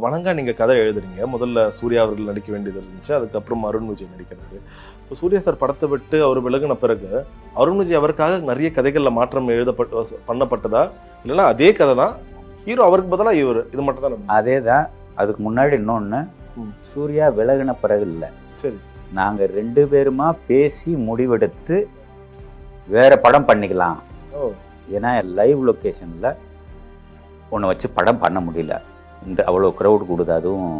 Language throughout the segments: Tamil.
வணங்கா நீங்க கதை எழுதுறீங்க. முதல்ல சூர்யா அவர்கள் நடிக்க வேண்டியது இருந்துச்சு அதுக்கப்புறம் அருண் விஜய் நடிக்கிறது இப்போ சூர்யா சார் படத்தை விட்டு அவர் விலகின பிறகு அருண் விஜய் அவருக்காக நிறைய கதைகள்ல மாற்றம் எழுதப்பட்டு பண்ணப்பட்டதா? இல்லைன்னா அதே கதை தான் ஹீரோ அவருக்கு பதிலா இவர். இது மட்டும் தான் அதே தான் அதுக்கு முன்னாடி இன்னொன்று. சூர்யா விலகின பிறகு இல்லை. சரி. நாங்கள் ரெண்டு பேருமா பேசி முடிவெடுத்து வேற படம் பண்ணிக்கலாம். ஓ. ஏன்னா லைவ் லொக்கேஷனில் ஒன்று வச்சு படம் பண்ண முடியல. இந்த அவ்வளோ க்ரௌட் கொடுது அதுவும்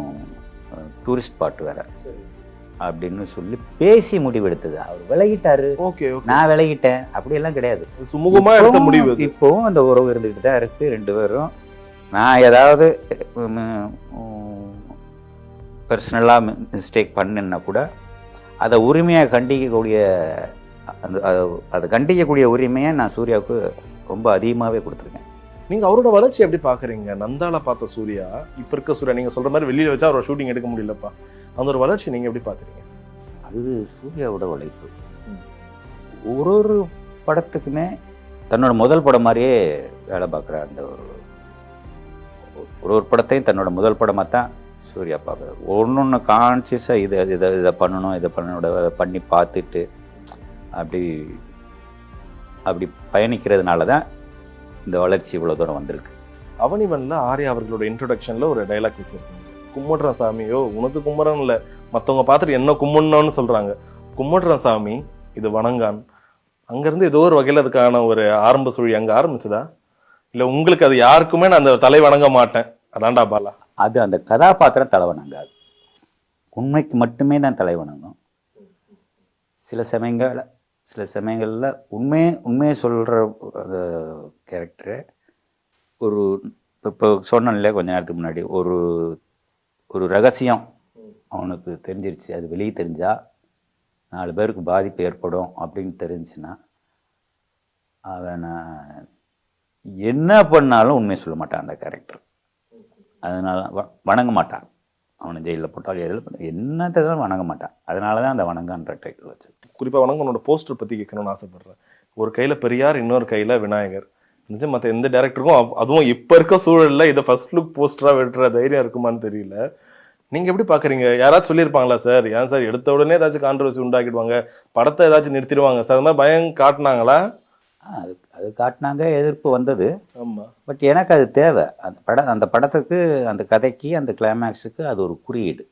டூரிஸ்ட் ஸ்பாட் வேற. அப்படின்னு சொல்லி பேசி முடிவெடுத்தது. அவர் விலகிட்டாரு. ஓகே நான் விலகிட்டேன். அப்படியெல்லாம் கிடையாது. சுமூகமா எடுத்த முடிவு. இப்போவும் அந்த உறவு இருந்துகிட்டு தான் இருக்கு ரெண்டு பேரும். நான் ஏதாவது பர்சனலாக மிஸ்டேக் பண்ணினா கூட அதை உரிமையாக கண்டிக்கக்கூடிய அந்த அதை கண்டிக்கக்கூடிய உரிமையை நான் சூர்யாவுக்கு ரொம்ப அதிகமாகவே கொடுத்துருக்கேன். நீங்க அவரோட வளர்ச்சி எப்படி பாக்குறீங்க? நந்தால பார்த்த சூர்யா இப்ப இருக்க சூர்யா நீங்க சொல்ற மாதிரி வெளியில வச்சா அவரோட ஷூட்டிங் எடுக்க முடியலப்பா. அந்த ஒரு வளர்ச்சி நீங்க எப்படி பாக்குறீங்க? அது சூர்யாவோட உழைப்பு. ஒரு ஒரு படத்துக்குமே தன்னோட முதல் படம் மாதிரியே வேலை பார்க்குற அந்த ஒரு ஒரு ஒரு படத்தையும் தன்னோட முதல் படமாக தான் சூர்யா பார்க்குறாரு. ஒன்று ஒன்று கான்சியஸாக இது இதை இதை பண்ணணும் இதை பண்ணணும் பண்ணி பார்த்துட்டு அப்படி அப்படி பயணிக்கிறதுனால தான் இந்த வளர்ச்சி இவ்வளோ தூரம் வந்திருக்கு. அவனிவன்ல ஆர்யா அவர்களோட இன்ட்ரோடக்ஷன்ல ஒரு டைலாக் வச்சிருக்கீங்க. கும்பிடுற சாமியோ உனக்கு கும்பிட்றன் இல்ல மத்தவங்க பார்த்துட்டு என்ன கும்பிடணும்னு சொல்றாங்க. கும்பிடுற சாமி இது வணங்கான். அங்கிருந்து ஏதோ ஒரு வகையில அதுக்கான ஒரு ஆரம்ப சுழி அங்க ஆரம்பிச்சதா? இல்ல உங்களுக்கு அது யாருக்குமே நான் அந்த தலை வணங்க மாட்டேன். அதான்டா பாலா. அது அந்த கதாபாத்திரம் தலைவணங்காது உண்மைக்கு மட்டுமே தான் தலைவணங்கும் சில சமயங்கள் சில சமயங்களில் உண்மையே உண்மையை சொல்கிற அந்த கேரக்டரு ஒரு இப்போ இப்போ கொஞ்ச நேரத்துக்கு முன்னாடி ஒரு ஒரு ரகசியம் அவனுக்கு தெரிஞ்சிருச்சு. அது வெளியே தெரிஞ்சால் நாலு பேருக்கு பாதிப்பு ஏற்படும் அப்படின்னு தெரிஞ்சுன்னா அவனை என்ன பண்ணாலும் உண்மையை சொல்ல மாட்டான் அந்த கேரக்டர் அதனால் வ- வணங்க மாட்டான். அவனை ஜெயிலில் போட்டாலும் எதில் பண்ண வணங்க மாட்டான். அதனால தான் அந்த வணங்கன்ற டைட்டில் வச்சு. குறிப்பாக வணங்க உன்னோட போஸ்டர் பற்றி கேட்கணும்னு ஆசைப்பட்றேன். ஒரு கையில் பெரியார் இன்னொரு கையில் விநாயகர். நிஜம் மற்ற எந்த டேரக்டருக்கும் அதுவும் இப்போ இருக்க சூழலில் இதை ஃபர்ஸ்ட் லுக் போஸ்டராக வெட்டுற தைரியம் இருக்குமான்னு தெரியல. நீங்கள் எப்படி பார்க்குறீங்க யாராச்சும் சொல்லியிருப்பாங்களா சார் ஏன் சார் எடுத்த உடனே ஏதாச்சும் கான்ட்ரவர்சி உண்டாக்கிடுவாங்க படத்தை ஏதாச்சும் நிறுத்திடுவாங்க சார்? அது மாதிரி பயம் காட்டினாங்களா? அது அது காட்டினாங்க எதிர்ப்பு வந்தது. ஆமா. பட் எனக்கு அது தேவை. அந்த படம் அந்த படத்துக்கு அந்த கதைக்கு அந்த கிளைமேக்ஸுக்கு அது ஒரு குறியீடு.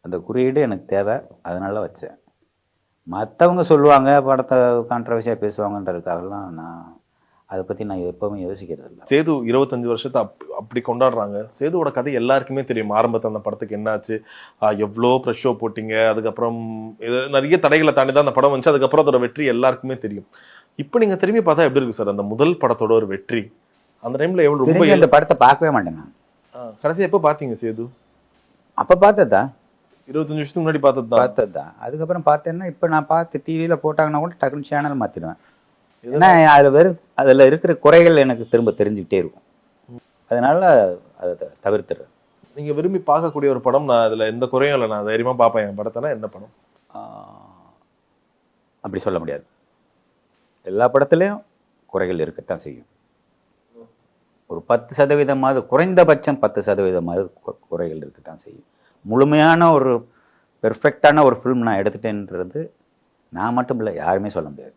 அந்த குறியீடு எனக்கு தேவை. அதனால வச்சேன். மற்றவங்க சொல்லுவாங்க படத்தை கான்ட்ரவர்சியாக பேசுவாங்கன்றதுக்காகலாம் நான் அதை பற்றி நான் எப்போவுமே யோசிக்கிறது இல்லை. சேது இருபத்தஞ்சு வருஷத்தை அப் அப்படி கொண்டாடுறாங்க. சேதுவோட கதை எல்லாருக்குமே தெரியும். ஆரம்பத்தில் அந்த படத்துக்கு என்னாச்சு? எவ்வளோ ப்ரெஷ் ஷோ போட்டீங்க? அதுக்கப்புறம் இது நிறைய தடைகளை தாண்டி தான் அந்த படம் வந்துச்சு. அதுக்கப்புறம் அதோட வெற்றி எல்லாருக்குமே தெரியும். இப்போ நீங்க திரும்பி பார்த்தா எப்படி இருக்கு சார்? அந்த முதல் படத்தோட ஒரு வெற்றி. அந்த டைம்ல எவ்வளவு ரொம்ப அந்த படத்தை பார்க்கவே மாட்டேன் நான். கடைசி எப்போ பார்த்தீங்க சேது? அப்போ பார்த்ததா? இருபத்தஞ்சு வருஷத்துக்கு முன்னாடி பார்த்தது? பார்த்தது. தான் அதுக்கப்புறம் பார்த்தேன்னா இப்போ நான் பார்த்து டிவியில் போட்டாங்கன்னா கூட டக்குனு சேனல் மாற்றிடுவேன் ஏன்னா அதில் வெறும் அதில் இருக்கிற குறைகள் எனக்கு திரும்ப தெரிஞ்சுக்கிட்டே இருக்கும். அதனால அதை தவிர்த்துடுறேன். நீங்க விரும்பி பார்க்கக்கூடிய ஒரு படம் நான் அதுல எந்த குறையும் இல்லை. நான் தைரியமா பார்ப்பேன். என் படத்தைனா என்ன படம்? அப்படி சொல்ல முடியாது. எல்லா படத்துலையும் குறைகள் இருக்கத்தான் செய்யும். ஒரு பத்து சதவீதமாவது குறைந்தபட்சம் பத்து சதவீதமாவது குறைகள் இருக்கத்தான் செய்யும். முழுமையான ஒரு பெர்ஃபெக்டான ஒரு ஃபிலிம் நான் எடுத்துட்டேன்றது நான் மட்டும் இல்லை யாருமே சொல்ல முடியாது.